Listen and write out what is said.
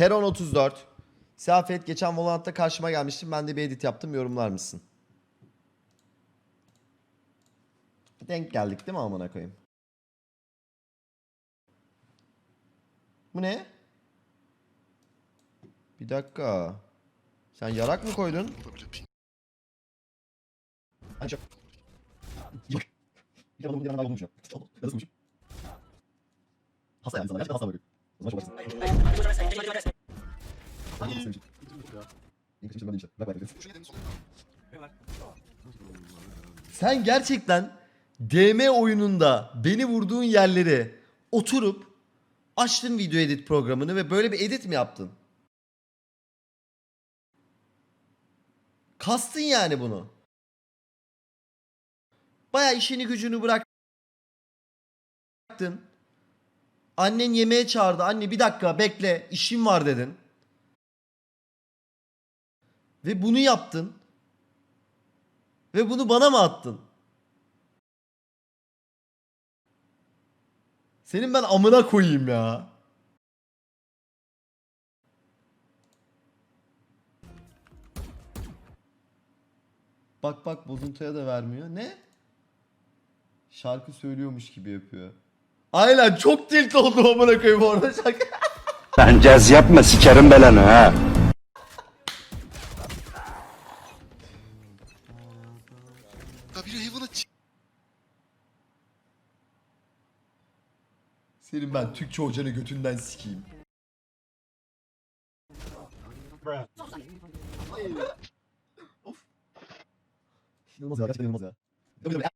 Peron 34. Safet geçen Volant'ta karşıma gelmiştim. Ben de bir edit yaptım. Yorumlar mısın? Denk geldik değil mi amına koyayım? Bu ne? Bir dakika. Sen yarak mı koydun? Çok. Yok. Bir adamın bir yanından bulmuş ya. Nasıl bulmuş? Hasta yani sana. Gerçekten hasta bakıyor. O zaman Sen gerçekten DM oyununda beni vurduğun yerleri oturup açtın video edit programını ve böyle bir edit mi yaptın? Kastın yani bunu. Baya işini gücünü bıraktın. Annen yemeğe çağırdı. Anne bir dakika bekle işim var dedin. Ve bunu yaptın. Ve bunu bana mı attın? Senin ben amına koyayım ya. Bak bak bozuntuya da vermiyor. Ne? Şarkı söylüyormuş gibi yapıyor. Aynen çok tilt oldu amına koyayım orada şarkı. Lan caz yapma sikerim belanı ha. Senin ben Türkçe hocanı götünden sikeyim. of. İnanılmaz ya gerçekten inanılmaz ya.